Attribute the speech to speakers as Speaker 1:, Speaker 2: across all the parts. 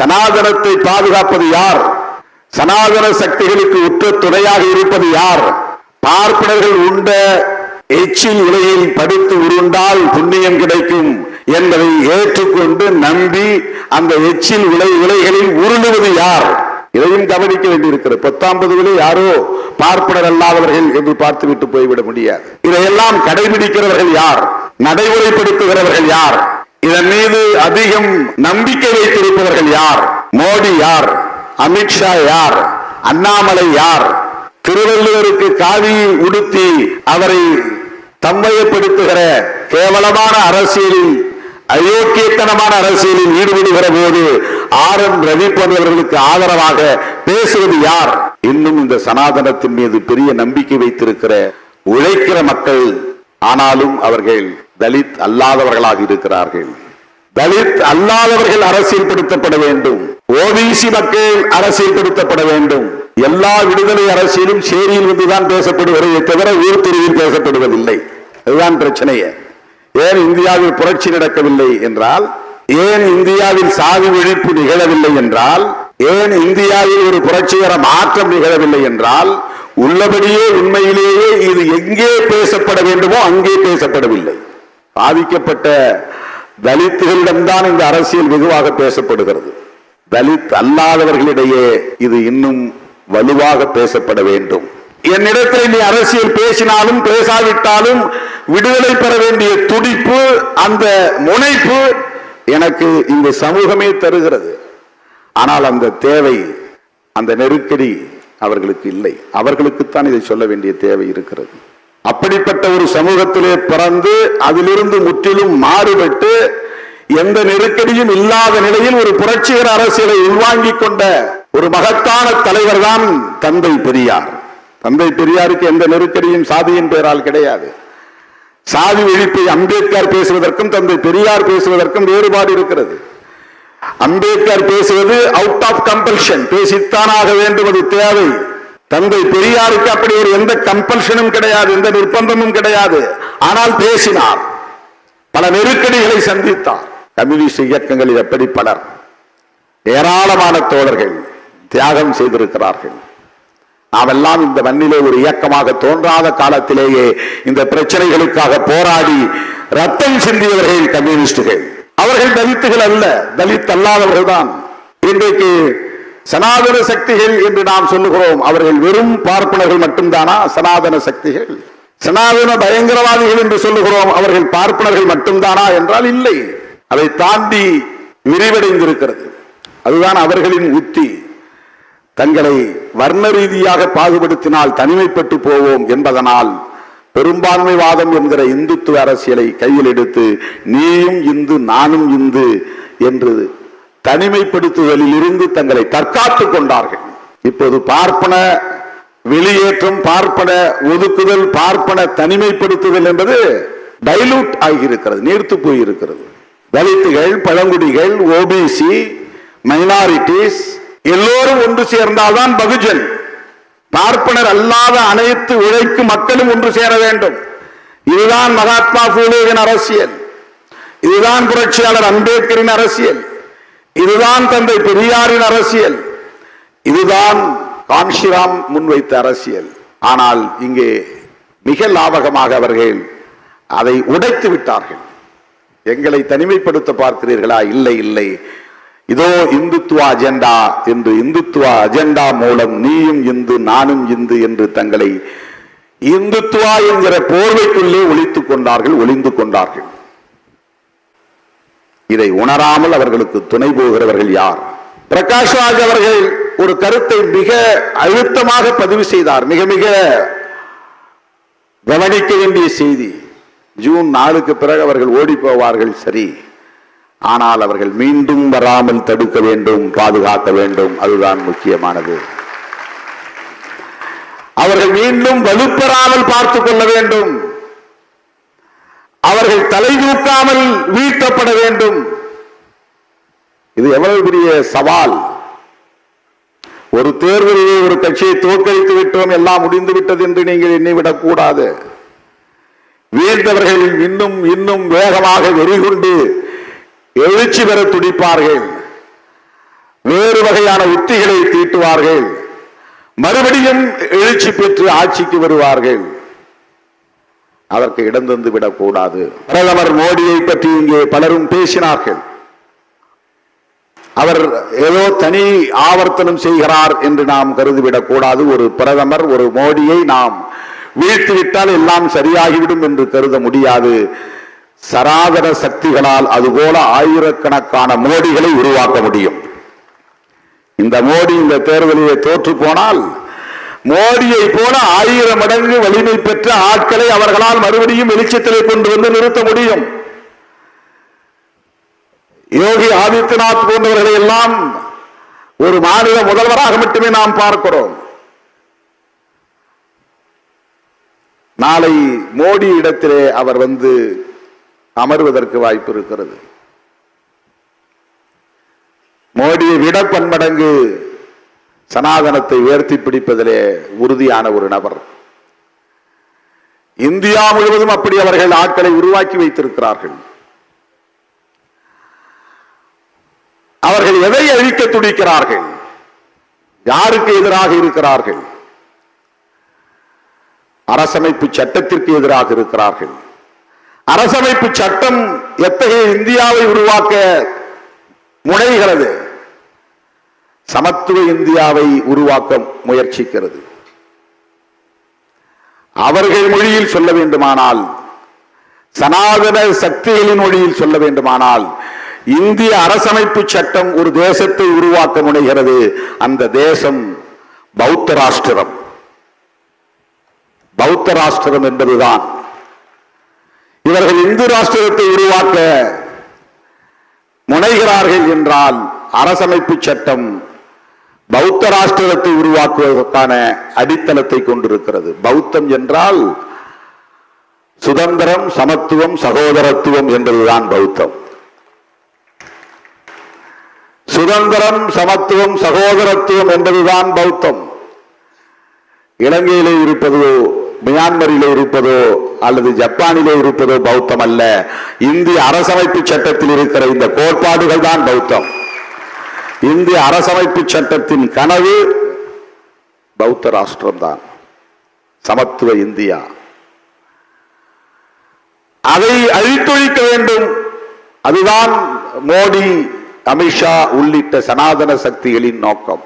Speaker 1: சனாதனத்தை பாதுகாப்பது யார்? சனாதன சக்திகளுக்கு உற்ற துணையாக இருப்பது யார்? பார்ப்பனர்கள் உண்ட எச்சில் உலையில் படித்து உருண்டால் புண்ணியம் கிடைக்கும் என்பதை ஏற்றுக்கொண்டு நம்பி அந்த எச்சில் உலை உலைகளில் உருளுவது யார்? இதையும் கவனிக்க வேண்டியிருக்கிறது. பத்தாம்பதுகளே யாரோ பார்ப்பனர் அல்லாதவர்கள் என்று பார்த்துவிட்டு போய்விட முடியாது. இதையெல்லாம் கடைபிடிக்கிறவர்கள் யார்? நடைமுறைப்படுத்துகிறவர்கள் யார்? இதன் மீது அதிகம் நம்பிக்கை வைத்திருப்பவர்கள் யார்? மோடி யார்? அமித்ஷா யார்? அண்ணாமலை யார்? திருவள்ளுவருக்கு காவி உடுத்தி அவரை தம்மையப்படுத்துகிற கேவலமான அரசியலில் அயோக்கியத்தனமான அரசியலில் ஈடுபடுகிற போது ஆர் என் ரவி போன்றவர்களுக்கு ஆதரவாக பேசுவது யார்? இன்னும் இந்த சனாதனத்தின் மீது பெரிய நம்பிக்கை வைத்திருக்கிற உழைக்கிற மக்கள் ஆனாலும் அவர்கள் தலித் அல்லாதவர்களாக இருக்கிறார்கள். தலித் அல்லாதவர்கள் அரசியல்படுத்தப்பட வேண்டும். ஓபிசி மக்கள் அரசியல்படுத்தப்பட வேண்டும். எல்லா விடுதலை அரசியலும் சேரியில் வந்துதான் பேசப்படுகிறதே தவிர ஊர் தெருவில் பேசப்படுவதில்லை. அதுதான் பிரச்சனையே. ஏன் இந்தியாவில் புரட்சி நடக்கவில்லை என்றால் ஏன் இந்தியாவில் சாதி ஒழிப்பு நிகழவில்லை என்றால் ஏன் இந்தியாவில் ஒரு புரட்சிகர மாற்றம் நிகழவில்லை என்றால் உள்ளபடியே உண்மையிலேயே இது எங்கே பேசப்பட வேண்டுமோ அங்கே பேசப்படவில்லை. பாதிக்கப்பட்ட தலித்துகளிடம்தான் இந்த அரசியல் வெகுவாக பேசப்படுகிறது. தலித் அல்லாதவர்களிடையே இது இன்னும் வலுவாக பேசப்பட வேண்டும். என்னிடத்தில் நீ அரசியல் பேசினாலும் பேசாவிட்டாலும் விடுதலை பெற வேண்டிய துடிப்பு அந்த முனைப்பு எனக்கு இந்த சமூகமே தருகிறது. ஆனால் அந்த தேவை அந்த நெருக்கடி அவர்களுக்கு இல்லை. அவர்களுக்குத்தான் இதை சொல்ல வேண்டிய தேவை இருக்கிறது. அப்படிப்பட்ட ஒரு சமூகத்திலே பிறந்து அதிலிருந்து முற்றிலும் மாறுபட்டு எந்த நெருக்கடியும் இல்லாத நிலையில் ஒரு புரட்சிகர அரசியலை உள்வாங்கிக் கொண்ட ஒரு மகத்தான தலைவர் தான் தந்தை பெரியார். தந்தை பெரியாருக்கு எந்த நெருக்கடியும் சாதியின் பெயரால் கிடையாது. சாதி ஒழிப்பை அம்பேத்கர் பேசுவதற்கும் தந்தை பெரியார் பேசுவதற்கும் வேறுபாடு இருக்கிறது. அம்பேத்கர் பேசுவது அவுட் ஆஃப் கம்பல்ஷன் பேசித்தானாக வேண்டும் அது தேவை. தந்தை பெரியாருக்கு அப்படி ஒரு எந்த கம்பல்ஷனும் கிடையாது எந்த நிர்பந்தமும் கிடையாது. ஆனால் பேசினார். பல நெருக்கடிகளை சந்தித்தார். கம்யூனிஸ்ட் இயக்கங்களில் எப்படி பலர்? ஏராளமான தோழர்கள் தியாகம் செய்திருக்கிறார்கள். நாமெல்லாம் இந்த மண்ணிலே ஒரு இயக்கமாக தோன்றாத காலத்திலேயே இந்த பிரச்சனைகளுக்காக போராடி ரத்தம் சிந்தியவர்கள் கம்யூனிஸ்டுகள். அவர்கள் தலித்துகள் அல்ல தலித் அல்லாதவர்கள் தான். இன்றைக்கு சனாதன சக்திகள் என்று நாம் சொல்லுகிறோம். அவர்கள் வெறும் பார்ப்பனர்கள் மட்டும்தானா? சனாதன சக்திகள். சனாதன பயங்கரவாதிகள் என்று சொல்லுகிறோம். அவர்கள் பார்ப்பனர்கள் மட்டும்தானா என்றால் இல்லை. அதை தாண்டி விரிவடைந்திருக்கிறது அதுதான் அவர்களின் உத்தி. தங்களை வர்ண ரீதியாக பாகுபடுத்தினால் தனிமைப்பட்டு போவோம் என்பதனால் பெரும்பான்மைவாதம் என்கிற இந்துத்துவ அரசியலை கையில் எடுத்து நீயும் இந்து நானும் இந்து என்று தனிமைப்படுத்துதலில் இருந்து தங்களை தற்காத்துக் கொண்டார்கள். இப்போது பார்ப்பன வெளியேற்றம் பார்ப்பன ஒதுக்குதல் பார்ப்பன தனிமைப்படுத்துதல் என்பது டைலூட் ஆகியிருக்கிறது நீர்த்து போயிருக்கிறது. தலித்துகள் பழங்குடிகள் ஓபிசி மைனாரிட்டிஸ் எல்லோரும் ஒன்று சேர்ந்தால்தான் பகுஜன். பார்ப்பனர் அல்லாத அனைத்து உழைக்கும் மக்களும் ஒன்று சேர வேண்டும். இதுதான் மகாத்மா பூலேவின் அரசியல். இதுதான் புரட்சியாளர் அம்பேத்கரின் அரசியல். இதுதான் தந்தை பெரியாரின் அரசியல். இதுதான் கான்ஷிராம் முன்வைத்த அரசியல். ஆனால் இங்கே மிக லாபகமாக அவர்கள் அதை உடைத்து விட்டார்கள். எங்களை தனிமைப்படுத்த பார்க்கிறீர்களா? இல்லை இல்லை. இதோ இந்துத்துவ அஜெண்டா என்று இந்துத்துவ அஜெண்டா மூலம் நீயும் இந்து நானும் இந்து என்று தங்களை இந்துத்துவா என்கிற போர்வைக்குள்ளே ஒழித்துக் கொண்டார்கள் ஒளிந்து கொண்டார்கள். இதை உணராமல் அவர்களுக்கு துணை போகிறவர்கள் யார்? பிரகாஷ்ராஜ் அவர்கள் ஒரு கருத்தை மிக அழுத்தமாக பதிவு செய்தார். மிக மிக கவனிக்க வேண்டிய செய்தி ஜூன் நாலுக்கு பிறகு அவர்கள் ஓடி போவார்கள் சரி. ஆனால் அவர்கள் மீண்டும் வராமல் தடுக்க வேண்டும் பாதுகாக்க வேண்டும் அதுதான் முக்கியமானது. அவர்கள் மீண்டும் வலுப்பெறாமல் பார்த்துக் கொள்ள வேண்டும். அவர்கள் தலை தூக்காமல் வீழ்த்தப்பட வேண்டும். இது எவ்வளவு பெரிய சவால். ஒரு தேர்தலிலே ஒரு கட்சியை தோற்கடித்து விட்டோம் எல்லாம் முடிந்து விட்டது என்று நீங்கள் எண்ணிவிடக் கூடாது வீழ்ந்தவர்கள் இன்னும் இன்னும் வேகமாக வெறிகொண்டு எழுச்சி பெற துடிப்பார்கள். வேறு வகையான உத்திகளை தீட்டுவார்கள். மறுபடியும் எழுச்சி பெற்று ஆட்சிக்கு வருவார்கள். அதற்கு இடம் தந்து விடக்கூடாது. பிரதமர் மோடியை பற்றி இங்கே பலரும் பேசினார்கள். அவர் ஏதோ தனி ஆவர்த்தனம் செய்கிறார் என்று நாம் கருதிவிடக் கூடாது ஒரு பிரதமர் ஒரு மோடியை நாம் வீழ்த்திவிட்டால் எல்லாம் சரியாகிவிடும் என்று கருத முடியாது. சராதர சக்திகளால் அதுபோல ஆயிரக்கணக்கான மோடிகளை உருவாக்க முடியும். இந்த மோடி இந்த தேர்தலிலே தோற்று போனால் மோடியை போல ஆயிரம் மடங்கு வலிமை பெற்ற ஆட்களை அவர்களால் மறுபடியும் வெளிச்சத்திலே கொண்டு வந்து நிறுத்த முடியும். யோகி ஆதித்யநாத் போன்றவர்களை எல்லாம் ஒரு மாநில முதல்வராக மட்டுமே நாம் பார்க்கிறோம். நாளை மோடி இடத்திலே அவர் வந்து அமர்வதற்கு வாய்ப்பு இருக்கிறது. மோடியை விட பன்மடங்கு சனாதனத்தை உயர்த்தி பிடிப்பதிலே உறுதியான ஒரு நபர். இந்தியா முழுவதும் அப்படி அவர்கள் ஆட்களை உருவாக்கி வைத்திருக்கிறார்கள். அவர்கள் எதை அழிக்க துடிக்கிறார்கள் யாருக்கு எதிராக இருக்கிறார்கள்? அரசமைப்பு சட்டத்திற்கு எதிராக இருக்கிறார்கள். அரசமைப்பு சட்டம் எத்தகைய இந்தியாவை உருவாக்க முனைகிறது? சமத்துவ இந்தியாவை உருவாக்க முயற்சிக்கிறது. அவர்கள் மொழியில் சொல்ல வேண்டுமானால் சனாதன சக்திகளின் மொழியில் சொல்ல வேண்டுமானால் இந்திய அரசமைப்பு சட்டம் ஒரு தேசத்தை உருவாக்க முனைகிறது. அந்த தேசம் பௌத்த ராஷ்டிரம். பௌத்த ராஷ்டிரம் என்பதுதான். இவர்கள் இந்து ராஷ்டிரத்தை உருவாக்க முனைகிறார்கள் என்றால் அரசமைப்பு சட்டம் பௌத்த ராஷ்டிரத்தை உருவாக்குவதற்கான அடித்தளத்தை கொண்டிருக்கிறது. பௌத்தம் என்றால் சுதந்திரம் சமத்துவம் சகோதரத்துவம் என்பதுதான் பௌத்தம். சுதந்திரம் சமத்துவம் சகோதரத்துவம் என்பதுதான் பௌத்தம். இலங்கையிலே இருப்பதோ மியான்மரிலே இருப்பதோ அல்லது ஜப்பானிலே இருப்பதோ பௌத்தம் அல்ல இந்திய அரசமைப்பு சட்டத்தில் இருக்கிற இந்த கோட்பாடுகள் தான் பௌத்தம். இந்திய அரசமைப்பு சட்டத்தின் கனவு பௌத்த ராஷ்டிரம்தான். சமத்துவ இந்தியா. அதை அழித்தொழிக்க வேண்டும். அதுதான் மோடி அமித்ஷா உள்ளிட்ட சனாதன சக்திகளின் நோக்கம்.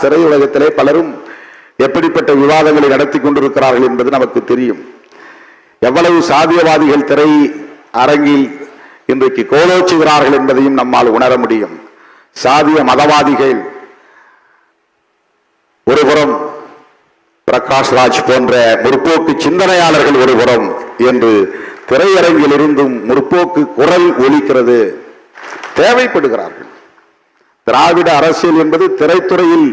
Speaker 1: சிறையுலகத்திலே பலரும் எப்படிப்பட்ட விவாதங்களை நடத்தி கொண்டிருக்கிறார்கள் என்பது நமக்கு தெரியும். எவ்வளவு சாதியவாதிகள் திரை அரங்கில் இன்றைக்கு கோலோச்சுகிறார்கள் என்பதையும் நம்மால் உணர முடியும். சாதிய மதவாதிகள். ஒருபுறம் பிரகாஷ் ராஜ் போன்ற முற்போக்கு சிந்தனையாளர்கள் ஒருபுறம் என்று திரையரங்கில் இருந்தும் முற்போக்கு குரல் ஒலிக்கிறது தேவைப்படுகிறார்கள். திராவிட அரசியல் என்பது திரைத்துறையில்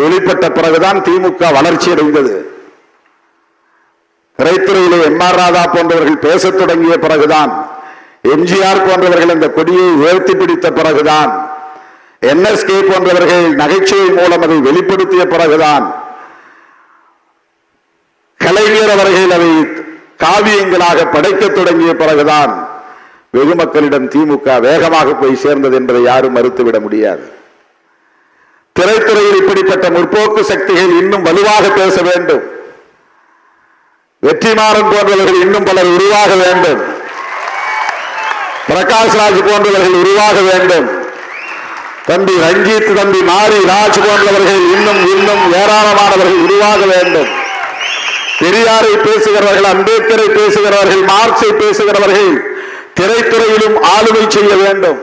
Speaker 1: வெளிப்பட்ட பிறகுதான் திமுக வளர்ச்சி அடைந்தது. திரைத்துறையிலே எம் ஆர் ராதா போன்றவர்கள் பேசத் தொடங்கிய பிறகுதான் எம்ஜிஆர் போன்றவர்கள் இந்த கொடியை உயர்த்தி பிடித்த பிறகுதான் என்எஸ்கே போன்றவர்கள் நகைச்சுவை மூலம் அதை வெளிப்படுத்திய பிறகுதான் கலைஞர் அவர்கள் அதை காவியங்களாக படைக்கத் தொடங்கிய பிறகுதான் வெகு மக்களிடம் திமுக வேகமாக போய் சேர்ந்தது என்பதை யாரும் மறுத்துவிட முடியாது. திரைத்துறையில் இப்படிப்பட்ட முற்போக்கு சக்திகள் இன்னும் வலுவாக பேச வேண்டும். வெற்றிமாறன் போன்றவர்கள் இன்னும் பலர் உருவாக வேண்டும். பிரகாஷ் ராஜ் போன்றவர்கள் உருவாக வேண்டும். தம்பி ரஞ்சித் தம்பி மாரி ராஜ் போன்றவர்கள் இன்னும் இன்னும் ஏராளமானவர்கள் உருவாக வேண்டும். பெரியாரை பேசுகிறவர்கள் அம்பேத்கரை பேசுகிறவர்கள் மார்க்சை பேசுகிறவர்கள் திரைத்துறையிலும் ஆளுமை செய்ய வேண்டும்.